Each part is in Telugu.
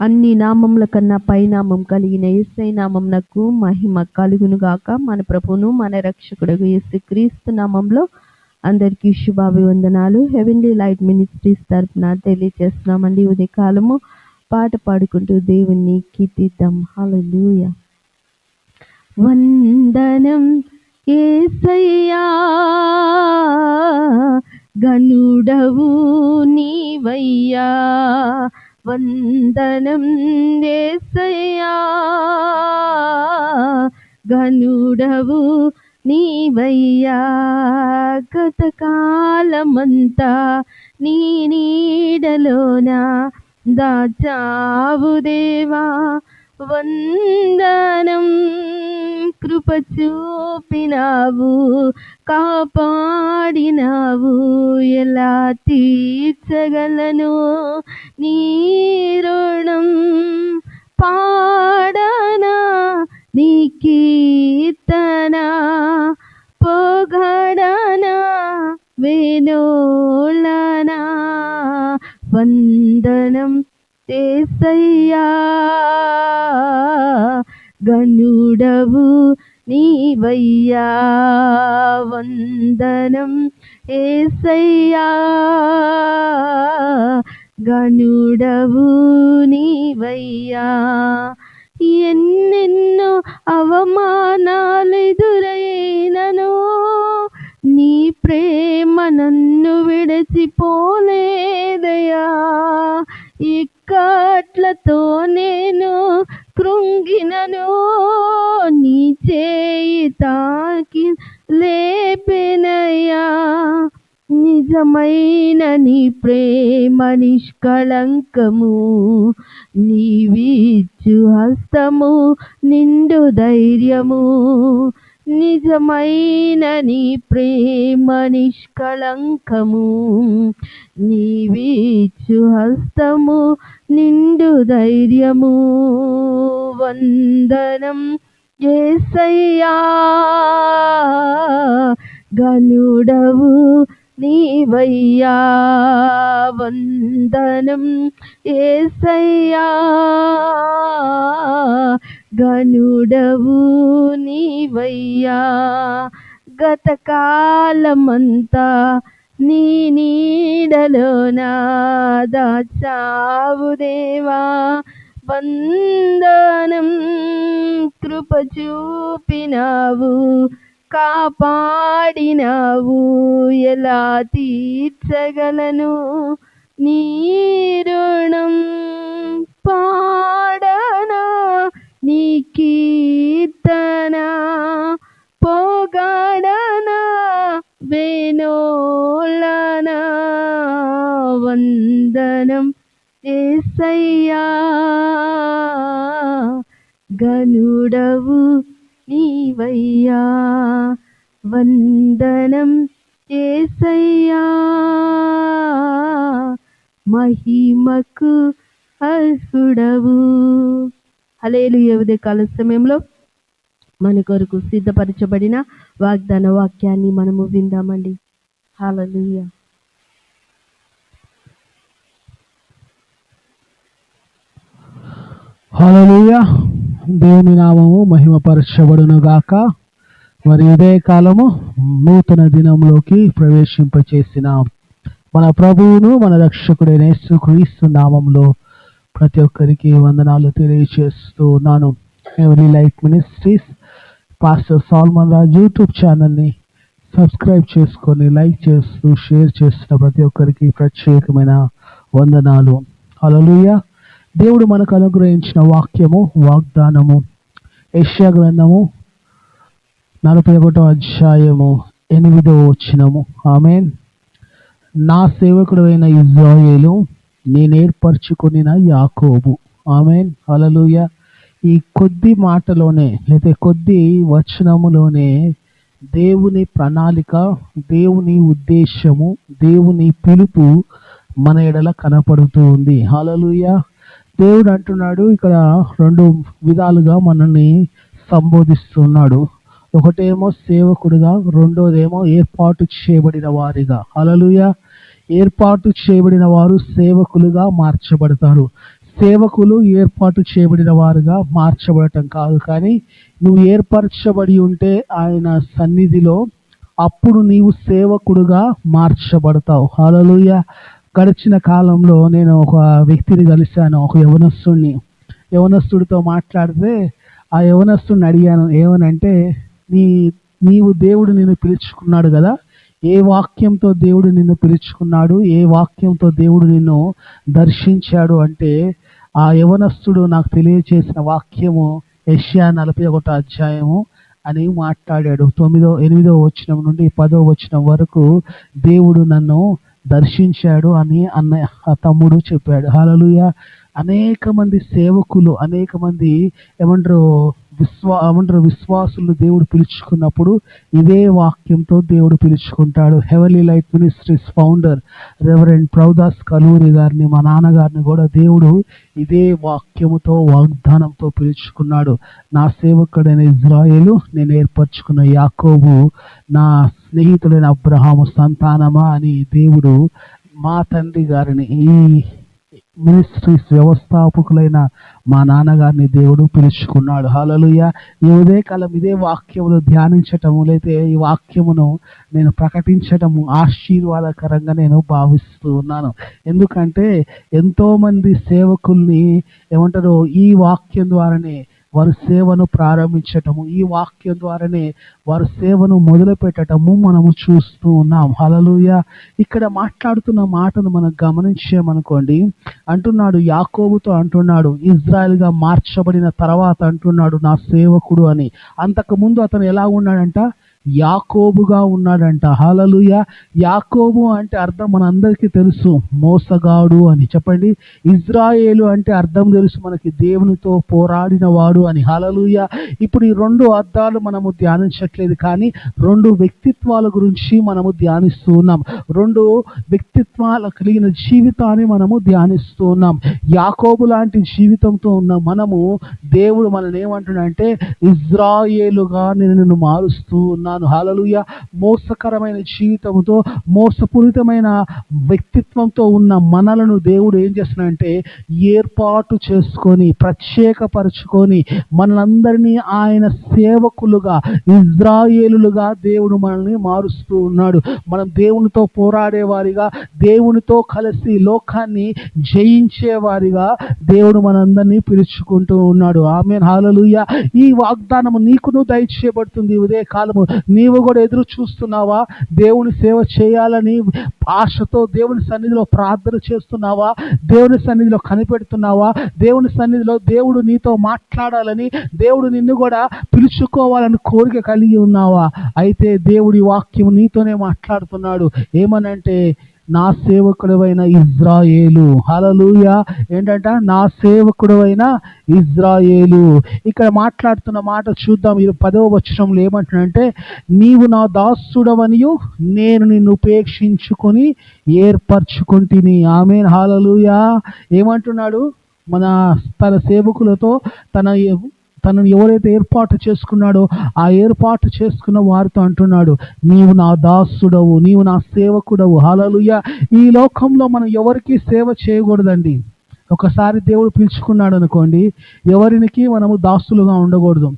అన్ని నామముల కన్నా పైనామం కలిగిన ఏసై నామంనకు మహిమ కలుగును గాక. మన ప్రభును మన రక్షకుడు యేసుక్రీస్తు నామంలో అందరికీ శుభాభివందనాలు. హెవెన్లీ లైట్ మినిస్ట్రీస్ తరపున తెలియజేస్తున్నామండి. ఉదయకాలము పాట పాడుకుంటూ దేవుణ్ణి కీర్తిద్దాం. హల్లెలూయా. వందనం ఏసయ్యా గనుడవు నీవయ్యా వందనం ఏసయ్యా. గనుడవు నీవయ్యా. గతకాలమంతా నీ నీడలోన దాచావు దేవా. వందనం కృప చూపినావు కాపాడినావు. ఎలా తీర్చగలను నీ రుణం? పాడనా నీ కీర్తన పొగడనా వేణోళనా వంద ఏసయ్యా గనుడవు నీవయ్యా. వందనం ఏసయ్యా గనుడవు నీవయ్యా. ఎన్నెన్నో అవమానాలెదురైనను నీ ప్రేమ నన్ను విడిచిపోలే. ఇక్కట్లతో నేను కృంగినను నీ చేయి తాకి లేపెనయ్యా. నిజమైన నీ ప్రేమ నిష్కళంకము నీవిచ్చు హస్తము నిండు ధైర్యము. నిజమైన నీ ప్రేమ నిష్కళంకము. నీవీచు హస్తము నిండు ధైర్యము. వందనం ఏసయ్యా. గనుడవు నీవయ్యా వందనం ఏసయ్యా. గనుడవు నీవయ్యా గతకాలమంతా నీ నీడలోనా దాచావు దేవా. వందనం కృప చూపినావు కాపాడినావు. ఎలా తీర్చగలను నీ రుణం? పాడనా నీ కీర్తన? పోగాడనా వేణోళనా వందనం ఏసయ్యా. గనుడవు నీవయ్యా వందనం ఏసయ్యా మహిమకు అర్హుడవు. హలేలు ఉదయ కాల సమయంలో మన కొరకు సిద్ధపరచబడిన వాగ్దాన వాక్యాన్ని మనము విందామండి. హల్లెలూయా. హల్లెలూయా. దేవుని నామము మహిమపరచబడును గాక మరి ఇదే కాలము నూతన దినంలోకి ప్రవేశింపచేసిన. మన ప్రభువును మన రక్షకుడైన యేసుక్రీస్తు నామంలో ప్రతి ఒక్కరికి వందనాలు తెలియజేస్తూ ఉన్నాను. Every life ministries pastor Solomon Raj YouTube ఛానల్ని సబ్స్క్రైబ్ చేసుకొని లైక్ చేస్తూ షేర్ చేస్తున్న ప్రతి ఒక్కరికి ప్రత్యేకమైన వందనాలు. హల్లెలూయా దేవుడు మనకు అనుగ్రహించిన వాక్యము వాగ్దానము. యష్యా గ్రంథము నలభై ఒకటో అధ్యాయము ఎనిమిదో వచ్చినము ఆమెన్. నా సేవకుడైన ఇజ్రాయేలు నేను యాకోబు. ఆమెన్. అలలుయ ఈ కొద్ది మాటలోనే లేదా కొద్ది వచనములోనే దేవుని ప్రణాళిక దేవుని ఉద్దేశము దేవుని పిలుపు మన ఎడల కనపడుతూ ఉంది. హల్లెలూయా. దేవుడు అంటున్నాడు ఇక్కడ రెండు విధాలుగా మనల్ని సంబోధిస్తున్నాడు. ఒకటేమో సేవకుడిగా రెండోదేమో ఏర్పాటు చేయబడిన వారిగా. అలలుయ ఏర్పాటు చేయబడిన వారు సేవకులుగా మార్చబడతారు. సేవకులు ఏర్పాటు చేయబడిన వారుగా మార్చబడటం కాదు కానీ నువ్వు ఏర్పరచబడి ఉంటే ఆయన సన్నిధిలో అప్పుడు నీవు సేవకుడుగా మార్చబడతావు. హల్లెలూయా. గడిచిన కాలంలో నేను ఒక వ్యక్తిని కలిశాను ఒక యవనస్తుడిని యవనస్తుడితో మాట్లాడితే ఆ యవనస్తుడిని అడిగాను ఏమనంటే నీ నీవు దేవుడు నిన్ను పిలుచుకున్నాడు కదా? ఏ వాక్యంతో దేవుడు నిన్ను పిలుచుకున్నాడు? ఏ వాక్యంతో దేవుడు నిన్ను దర్శించాడు? అంటే ఆ యవనస్తుడు నాకు తెలియచేసిన వాక్యము యెషయా నలభై ఒకటో అధ్యాయము అని మాట్లాడాడు. తొమ్మిదో ఎనిమిదో వచనం నుండి పదో వచనం వరకు దేవుడు నన్ను దర్శించాడు అని అన్న తమ్ముడు చెప్పాడు. హల్లెలూయా. అనేక మంది సేవకులు అనేక మంది ఏమంటారు విశ్వా ఏమంటారు విశ్వాసులు దేవుడు పిలుచుకున్నప్పుడు ఇదే వాక్యంతో దేవుడు పిలుచుకుంటాడు. Heavenly light ministries founder reverend ప్రౌదాస్ Kaluri గారిని మా నాన్నగారిని కూడా దేవుడు ఇదే వాక్యముతో వాగ్దానంతో పిలుచుకున్నాడు. నా సేవకుడైన ఇజ్రాయేలు నేను ఏర్పరచుకున్న యాకోబు నా స్నేహితుడైన అబ్రహాము సంతానమా అని దేవుడు మా తండ్రి గారిని ఈ మినిస్ట్రీస్ వ్యవస్థాపకులైన మా నాన్నగారిని దేవుడు పిలుచుకున్నాడు. హలలుయ ఈ ఉదయకాలం ఇదే వాక్యమును ధ్యానించటము లేతే ఈ వాక్యమును నేను ప్రకటించటము ఆశీర్వాదకరంగా నేను భావిస్తూ ఉన్నాను. ఎందుకంటే ఎంతోమంది సేవకుల్ని ఏమంటారు ఈ వాక్యం ద్వారానే వారి సేవను ప్రారంభించటము. ఈ వాక్యం ద్వారానే వారి సేవను మొదలుపెట్టటము మనము చూస్తూ ఉన్నాం. హలలుయ ఇక్కడ మాట్లాడుతున్న మాటను మనం గమనించామనుకోండి. అంటున్నాడు యాకోబుతో అంటున్నాడు ఇజ్రాయెల్గా మార్చబడిన తర్వాత అంటున్నాడు నా సేవకుడు అని. అంతకుముందు అతను ఎలా ఉన్నాడంట? యాకోబుగా ఉన్నాడంట. హలలుయ యాకోబు అంటే అర్థం మనందరికీ తెలుసు. మోసగాడు అని చెప్పండి. ఇజ్రాయేలు అంటే అర్థం తెలుసు మనకి దేవునితో పోరాడిన వాడు అని. హలలుయ ఇప్పుడు ఈ రెండు అర్థాలు మనము ధ్యానించట్లేదు కానీ రెండు వ్యక్తిత్వాల గురించి మనము ధ్యానిస్తూ ఉన్నాం. రెండు వ్యక్తిత్వాలు కలిగిన జీవితాన్ని మనము ధ్యానిస్తూ ఉన్నాం. యాకోబు లాంటి జీవితంతో ఉన్న మనము దేవుడు మనల్ని ఏమంటున్నాడంటే ఇజ్రాయేలుగా నేను నిన్ను మారుస్తూ ఉన్నాను. హలలుయ మోసకరమైన జీవితంతో మోసపూరితమైన వ్యక్తిత్వంతో ఉన్న మనలను దేవుడు ఏం చేస్తున్నాడంటే ఏర్పాటు చేసుకొని ప్రత్యేకపరచుకొని మనందరినీ ఆయన సేవకులుగా ఇజ్రాయేలులుగా దేవుడు మనల్ని మారుస్తూ ఉన్నాడు. మనం దేవునితో పోరాడేవారిగా దేవునితో కలిసి లోకాన్ని జయించేవారిగా దేవుడు మనందరినీ పిలుచుకుంటూ ఉన్నాడు. ఆమె హాలలుయ ఈ వాగ్దానము నీకును దయచేయబడుతుంది. ఉదయ కాలము నీవు కూడా ఎదురు చూస్తున్నావా? దేవుని సేవ చేయాలని ఆశతో దేవుని సన్నిధిలో ప్రార్థన చేస్తున్నావా? దేవుని సన్నిధిలో కనిపెడుతున్నావా? దేవుని సన్నిధిలో దేవుడు నీతో మాట్లాడాలని దేవుడు నిన్ను కూడా పిలుచుకోవాలని కోరిక కలిగి ఉన్నావా? అయితే దేవుడి వాక్యం నీతోనే మాట్లాడుతున్నాడు. ఏమనంటే నా సేవకుడవైన ఇజ్రాయేలు. హలలుయ ఏంటంట? నా సేవకుడవైన ఇజ్రాయేలు. ఇక్కడ మాట్లాడుతున్న మాట చూద్దాం. ఇది పదవ వచనంలో ఏమంటున్నంటే నీవు నా దాసుడవనియు నేను నిన్ను ఉపేక్షించుకొని ఏర్పరచుకుంటుని. ఆమె హాలలుయా ఏమంటున్నాడు? మన తన సేవకులతో తన తనను ఎవరైతే ఏర్పాటు చేసుకున్నాడో ఆ ఏర్పాటు చేసుకున్న వారితో అంటున్నాడు నీవు నా దాసుడవు నీవు నా సేవకుడవు హలలుయ ఈ లోకంలో మనం ఎవరికి సేవ చేయకూడదండి. ఒకసారి దేవుడు పిలుచుకున్నాడు అనుకోండి ఎవరికి మనము దాసులుగా ఉండకూడదు.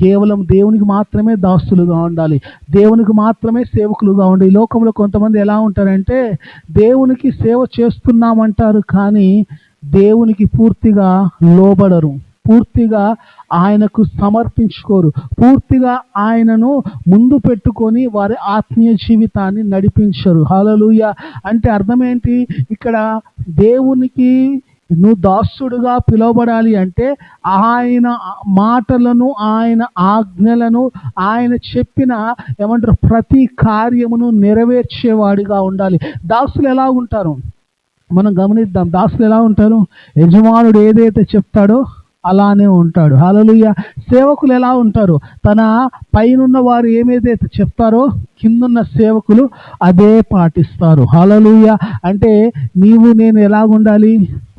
కేవలం దేవునికి మాత్రమే దాస్తులుగా ఉండాలి. దేవునికి మాత్రమే సేవకులుగా ఉండాలి. ఈ లోకంలో కొంతమంది ఎలా ఉంటారంటే దేవునికి సేవ చేస్తున్నామంటారు కానీ దేవునికి పూర్తిగా లోబడరు. పూర్తిగా ఆయనకు సమర్పించుకోరు. పూర్తిగా ఆయనను ముందు పెట్టుకొని వారి ఆత్మీయ జీవితాన్ని నడిపించరు. హలలుయ అంటే అర్థం ఏంటి? ఇక్కడ దేవునికి నువ్వు దాసుడుగా పిలువబడాలి అంటే ఆయన మాటలను ఆయన ఆజ్ఞలను ఆయన చెప్పిన ఏమంటారు ప్రతి కార్యమును నెరవేర్చేవాడిగా ఉండాలి. దాసులు ఎలా ఉంటారు? మనం గమనిద్దాం. దాసులు ఎలా ఉంటారు? యజమానుడు ఏదైతే చెప్తాడో అలానే ఉంటాడు. హలలుయ సేవకులు ఎలా ఉంటారు? తన పైనున్న వారు ఏమేదైతే చెప్తారో కిందున్న సేవకులు అదే పాటిస్తారు. హలలుయ అంటే నీవు నేను ఎలా ఉండాలి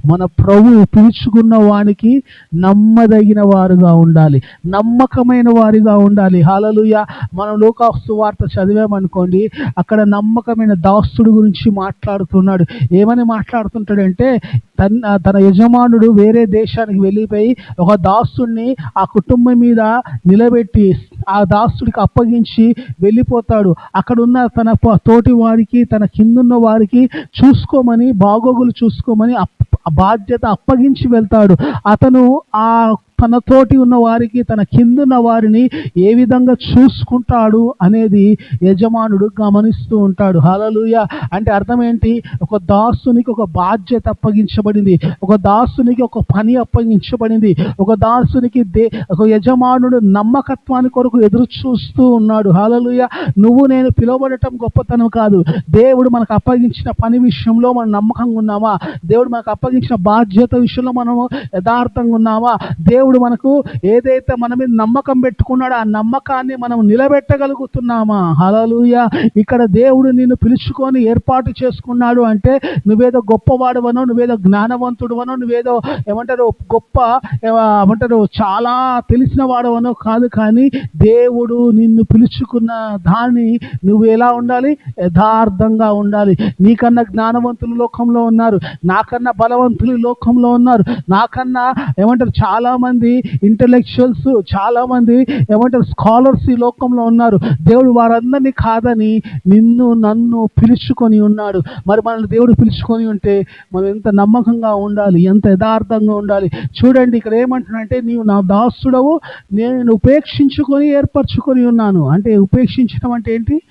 మన ప్రభు పిలుచుకున్న వానికి నమ్మదగిన వారుగా ఉండాలి. నమ్మకమైన వారిగా ఉండాలి. హాలలుయ మనం లోకాస్తు వార్త చదివామనుకోండి అక్కడ నమ్మకమైన దాస్తుడు గురించి మాట్లాడుతున్నాడు. ఏమని మాట్లాడుతుంటాడంటే తన తన యజమానుడు వేరే దేశానికి వెళ్ళిపోయి ఒక దాస్తుడిని ఆ కుటుంబం మీద నిలబెట్టి ఆ దాస్తుడికి అప్పగించి వెళ్ళిపోతాడు. అక్కడ ఉన్న తన తోటి వారికి తన కిందున్న వారికి చూసుకోమని బాగోగులు చూసుకోమని అప్- బాధ్యత అప్పగించి వెళ్తాడు. అతను ఆ తనతోటి ఉన్న వారికి తన కిందున్న వారిని ఏ విధంగా చూసుకుంటాడు అనేది యజమానుడు గమనిస్తూ ఉంటాడు. హలలుయ అంటే అర్థం ఏంటి? ఒక దాసునికి ఒక బాధ్యత అప్పగించబడింది. ఒక దాసునికి ఒక పని అప్పగించబడింది. ఒక దాసునికి దే ఒక యజమానుడు నమ్మకత్వాన్ని కొరకు ఎదురు చూస్తూ ఉన్నాడు. హలలుయ నువ్వు నేను పిలువబడటం గొప్పతనం కాదు. దేవుడు మనకు అప్పగించిన పని విషయంలో మనం నమ్మకంగా ఉన్నామా? దేవుడు మనకు అప్పగించిన బాధ్యత విషయంలో మనము యథార్థంగా ఉన్నామా? దేవుడు మనకు ఏదైతే మన మీద నమ్మకం పెట్టుకున్నాడో ఆ నమ్మకాన్ని మనం నిలబెట్టగలుగుతున్నామా? హలలుయ ఇక్కడ దేవుడు నిన్ను పిలుచుకొని ఏర్పాటు చేసుకున్నాడు అంటే నువ్వేదో గొప్పవాడువనో నువ్వేదో జ్ఞానవంతుడువనో నువ్వేదో ఏమంటారు గొప్ప ఏమంటారు చాలా తెలిసిన వాడవనో కాదు కానీ దేవుడు నిన్ను పిలుచుకున్న దాన్ని నువ్వు ఎలా ఉండాలి? యథార్థంగా ఉండాలి. నీకన్నా జ్ఞానవంతులు లోకంలో ఉన్నారు. నాకన్నా బలవంతులు లోకంలో ఉన్నారు. నాకన్నా ఏమంటారు చాలా మంది ఇంటలెక్చువల్స్ చాలా మంది ఏమంటారు స్కాలర్స్ ఈ లోకంలో ఉన్నారు. దేవుడు వారందరినీ కాదని నిన్ను నన్ను పిలుచుకొని ఉన్నాడు. మరి మనల్ని దేవుడు పిలుచుకొని ఉంటే మనం ఎంత నమ్మకంగా ఉండాలి ఎంత యథార్థంగా ఉండాలి? చూడండి ఇక్కడ ఏమంటున్నాడంటే నీవు నా దాసుడవు నేను ఉపేక్షించుకొని ఏర్పరచుకొని ఉన్నాను. అంటే ఉపేక్షించడం అంటే ఏంటి?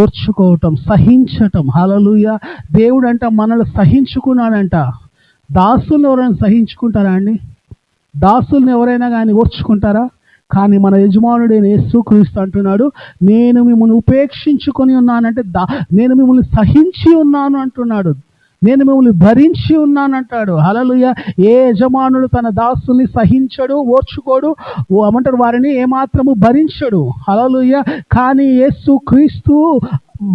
ఓర్చుకోవటం సహించటం. హలలుయ దేవుడు అంట మనల్ని సహించుకున్నాడంట. దాసులు ఎవరైనా సహించుకుంటారా అండి? దాసుల్ని ఎవరైనా కానీ ఓర్చుకుంటారా? కానీ మన యజమానుడైన యేసుక్రీస్తు అంటున్నాడు నేను మిమ్మల్ని ఉపేక్షించుకొని ఉన్నానంటే దా నేను మిమ్మల్ని సహించి ఉన్నాను అంటున్నాడు. నేను మిమ్మల్ని భరించి ఉన్నాను అంటాడు. హలలుయ ఏ యజమానుడు తన దాసుల్ని సహించడు ఓర్చుకోడు అమంటారు వారిని? ఏమాత్రము భరించడు. హలలుయ కానీ యేసు క్రీస్తు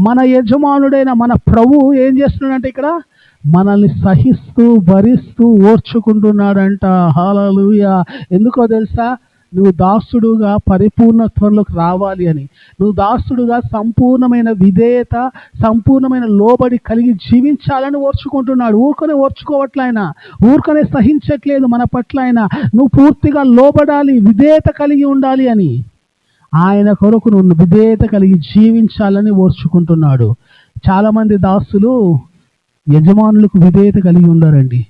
మన యజమానుడైన మన ప్రభు ఏం చేస్తున్నాడంటే ఇక్కడ మనల్ని సహిస్తూ భరిస్తూ ఓర్చుకుంటున్నాడంట. హాలూయా ఎందుకో తెలుసా? నువ్వు దాసుడుగా పరిపూర్ణత్వంలోకి రావాలి అని. నువ్వు దాసుడుగా సంపూర్ణమైన విధేయత సంపూర్ణమైన లోబడి కలిగి జీవించాలని ఓర్చుకుంటున్నాడు. ఊరుకనే ఓర్చుకోవట్లైనా ఆయన ఊరుకనే సహించట్లేదు మన పట్ల ఆయన నువ్వు పూర్తిగా లోబడాలి విధేయత కలిగి ఉండాలి అని. ఆయన కొరకు నువ్వు విధేయత కలిగి జీవించాలని ఓర్చుకుంటున్నాడు. చాలామంది దాసులు యజమానులకు విధేయత కలిగి ఉండరండి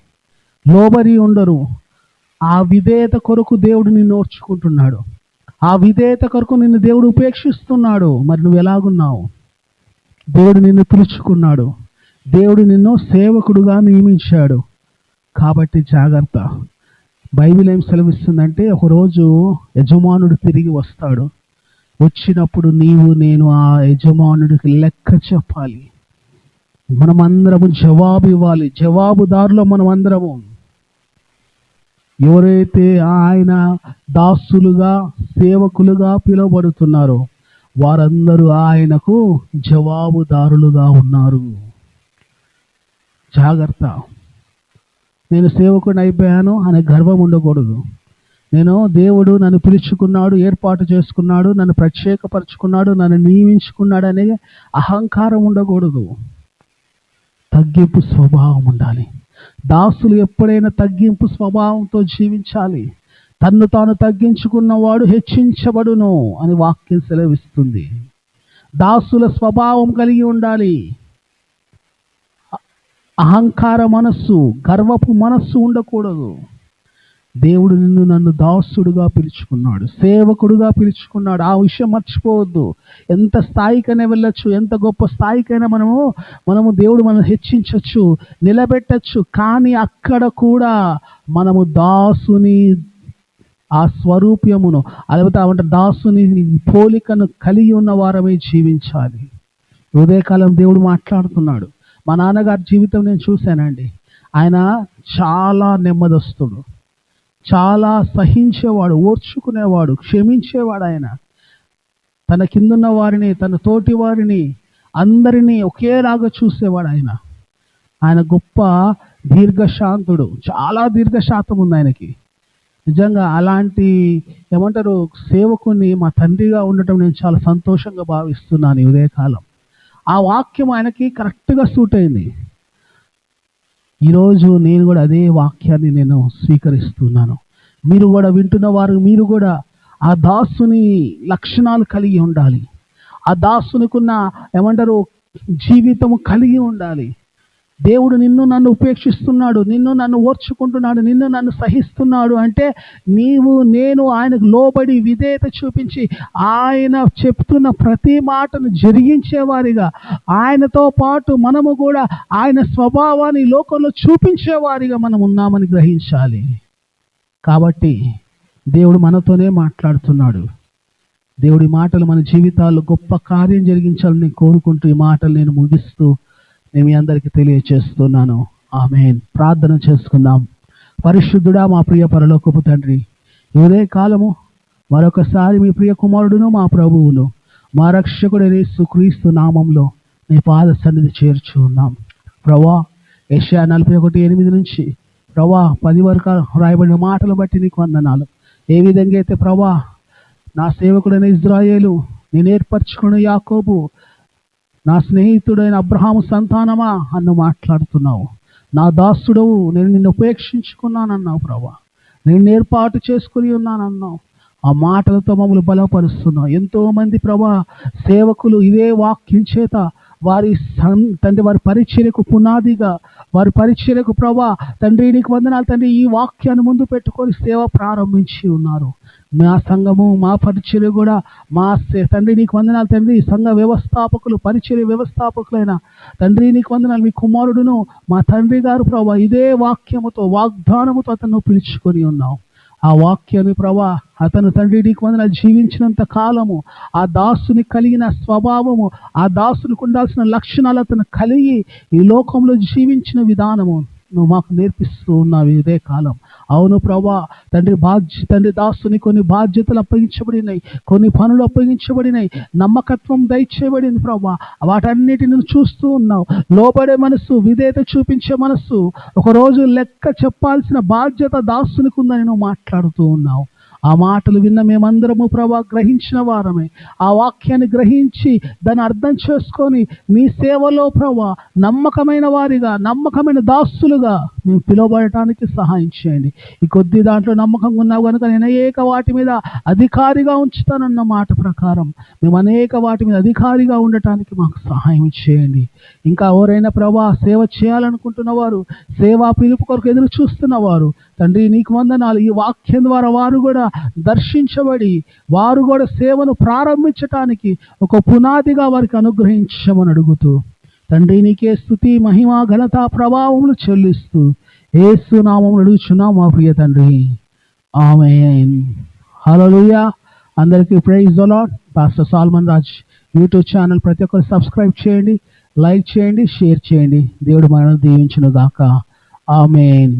లోబరి ఉండరు. ఆ విధేయత కొరకు దేవుడు నిన్ను ఓర్చుకుంటున్నాడు. ఆ విధేయత కొరకు నిన్ను దేవుడు ఉపేక్షిస్తున్నాడు. మరి నువ్వు ఎలాగున్నావు? దేవుడు నిన్ను పిలుచుకున్నాడు. దేవుడు నిన్ను సేవకుడుగా నియమించాడు. కాబట్టి జాగ్రత్త. బైబిల్ ఏం సెలవిస్తుందంటే ఒకరోజు యజమానుడు తిరిగి వస్తాడు. వచ్చినప్పుడు నీవు నేను ఆ యజమానుడికి లెక్క చెప్పాలి. మనమందరము జవాబు ఇవ్వాలి. జవాబుదారులో మనమందరము. ఎవరైతే ఆయన దాసులుగా సేవకులుగా పిలువబడుతున్నారో వారందరూ ఆయనకు జవాబుదారులుగా ఉన్నారు. జాగ్రత్త. నేను సేవకుని అయిపోయాను అనే గర్వం ఉండకూడదు. నేను దేవుడు నన్ను పిలుచుకున్నాడు ఏర్పాటు చేసుకున్నాడు నన్ను ప్రత్యేకపరుచుకున్నాడు నన్ను నియమించుకున్నాడు అనే అహంకారం ఉండకూడదు. తగ్గింపు స్వభావం ఉండాలి. దాసులు ఎప్పుడైనా తగ్గింపు స్వభావంతో జీవించాలి. తన్ను తాను తగ్గించుకున్నవాడు హెచ్చించబడును అని వాక్యం సెలవిస్తుంది. దాసుల స్వభావం కలిగి ఉండాలి. అహంకార మనస్సు గర్వపు మనస్సు ఉండకూడదు. దేవుడు నిన్ను నన్ను దాసుడుగా పిలుచుకున్నాడు సేవకుడుగా పిలుచుకున్నాడు. ఆ విషయం మర్చిపోవద్దు. ఎంత స్థాయికైనా వెళ్ళొచ్చు ఎంత గొప్ప స్థాయికైనా మనము మనము దేవుడు మనం హెచ్చించవచ్చు నిలబెట్టచ్చు కానీ అక్కడ కూడా మనము దాసుని ఆ స్వరూప్యమును లేకపోతే అంటే దాసుని పోలికను కలిగి ఉన్న వారమే జీవించాలి. ఉదయకాలం దేవుడు మాట్లాడుతున్నాడు. మా నాన్నగారి జీవితం నేను చూశానండి. ఆయన చాలా నెమ్మదస్తుడు. చాలా సహించేవాడు ఓర్చుకునేవాడు క్షమించేవాడు ఆయన తన కిందున్న వారిని తన తోటి వారిని అందరినీ ఒకేలాగా చూసేవాడు ఆయన ఆయన గొప్ప దీర్ఘశాంతుడు చాలా దీర్ఘశాతం ఉంది ఆయనకి. నిజంగా అలాంటి ఏమంటారు సేవకుని మా తండ్రిగా ఉండటం నేను చాలా సంతోషంగా భావిస్తున్నాను ఈ ఉదయకాలం. ఆ వాక్యం ఆయనకి కరెక్ట్గా సూట్ అయింది ఈరోజు నేను కూడా అదే వాక్యాన్ని నేను స్వీకరిస్తున్నాను. మీరు కూడా వింటున్న వారు మీరు కూడా ఆ దాసుని లక్షణాలు కలిగి ఉండాలి. ఆ దాసునికున్న ఏమంటారు జీవితము కలిగి ఉండాలి. దేవుడు నిన్ను నన్ను ఉపేక్షిస్తున్నాడు నిన్ను నన్ను ఓర్చుకుంటున్నాడు నిన్ను నన్ను సహిస్తున్నాడు అంటే నీవు నేను ఆయనకు లోబడి విధేయత చూపించి ఆయన చెప్తున్న ప్రతి మాటను జరిగించేవారిగా ఆయనతో పాటు మనము కూడా ఆయన స్వభావాన్ని లోకంలో చూపించేవారిగా మనం ఉన్నామని గ్రహించాలి. కాబట్టి దేవుడు మనతోనే మాట్లాడుతున్నాడు. దేవుడి మాటలు మన జీవితాల్లో గొప్ప కార్యం జరిగించాలని కోరుకుంటూ ఈ మాటలు నేను ముగిస్తూ నేను మీ అందరికీ తెలియచేస్తున్నాను. ఆమె ప్రార్థన చేసుకుందాం. పరిశుద్ధుడా మా ప్రియ పరలోకపు తండ్రి ఇదే కాలము మరొకసారి మీ ప్రియ కుమారుడును మా ప్రభువును మా రక్షకుడైన సుక్రీస్తు నామంలో మీ పాద సన్నిధి చేర్చు ఉన్నాం. ప్రభా ఏషియా నలభై ఒకటి ఎనిమిది నుంచి ప్రభా పది వరకు రాయబడిన మాటలు బట్టి నీకు వందనాలు. ఏ విధంగా అయితే ప్రభా నా సేవకుడైన ఇజ్రాయేలు నేను ఏర్పరచుకున్న యాకోబు నా స్నేహితుడైన అబ్రహాము సంతానమా? అన్ను మాట్లాడుతున్నావు. నా దాసుడవు నేను నిన్ను ఉపేక్షించుకున్నానన్నావు ప్రభా నేను ఏర్పాటు చేసుకుని ఉన్నానన్నావు. ఆ మాటలతో మమ్మల్ని బలపరుస్తున్నావు. ఎంతోమంది ప్రభా సేవకులు ఇదే వాక్యం చేత వారి సం తండ్రి వారి పరిచర్యకు పునాదిగా వారి పరిచర్యకు ప్రభా తండ్రి నీకు వందనాలు తండ్రి ఈ వాక్యాన్ని ముందు పెట్టుకొని సేవ ప్రారంభించి ఉన్నారు. మా సంఘము మా పరిచర్య కూడా మా తండ్రి నీకు వందనాలు తండ్రి సంఘ వ్యవస్థాపకులు పరిచర్య వ్యవస్థాపకులైన తండ్రి నీకు వందనాలు మీ కుమారుడును మా తండ్రి గారు ప్రభా ఇదే వాక్యముతో వాగ్దానముతో అతను పిలుచుకొని ఉన్నావు ఆ వాక్యాన్ని ప్రభా అతను తండ్రి నీకు వందనాలు జీవించినంత కాలము ఆ దాసుని కలిగిన స్వభావము ఆ దాసునికి ఉండాల్సిన లక్షణాలు అతను కలిగి ఈ లోకంలో జీవించిన విధానము నువ్వు మాకు నేర్పిస్తూ ఉన్నావు ఇదే కాలం. అవును ప్రభా తండ్రి బాధ్య తండ్రి దాసుని కొన్ని బాధ్యతలు అప్పగించబడినాయి కొన్ని పనులు అప్పగించబడినాయి నమ్మకత్వం దయచేయబడింది ప్రభా వాటన్నిటిని చూస్తూ ఉన్నావు. లోబడే మనస్సు విధేయత చూపించే మనస్సు ఒకరోజు లెక్క చెప్పాల్సిన బాధ్యత దాసునికి ఉందని నువ్వు మాట్లాడుతూ ఉన్నావు. ఆ మాటలు విన్న మేమందరము ప్రభా గ్రహించిన వారమే. ఆ వాక్యాన్ని గ్రహించి దాన్ని అర్థం చేసుకొని మీ సేవలో ప్రభా నమ్మకమైన వారిగా నమ్మకమైన దాస్తులుగా మేము పిలువబడటానికి సహాయం చేయండి. ఈ కొద్ది దాంట్లో నమ్మకంగా ఉన్నావు కనుక నేను అనేక వాటి మీద అధికారిగా ఉంచుతానన్న మాట ప్రకారం మేము అనేక వాటి మీద అధికారిగా ఉండటానికి మాకు సహాయం చేయండి. ఇంకా ఎవరైనా ప్రభా సేవ చేయాలనుకుంటున్న వారు సేవా పిలుపు కొరకు ఎదురు చూస్తున్న వారు తండ్రి నీకు వందనాలు. ఈ వాక్యం ద్వారా వారు కూడా దర్శించబడి వారు కూడా సేవను ప్రారంభించటానికి ఒక పునాదిగా వారికి అనుగ్రహించమని అడుగుతూ తండ్రి నీకే స్థుతి మహిమ ఘనత ప్రభావములు చెల్లిస్తూ ఏసు నామములు అడుగుచున్నాం మా ప్రియ తండ్రి. ఆమె హలోయ అందరికీ praise a lot pastor Solomon Raj YouTube channel ప్రతి ఒక్కరు సబ్స్క్రైబ్ చేయండి లైక్ చేయండి షేర్ చేయండి. దేవుడు మనల్ని దీవించును గాక ఆమెన్.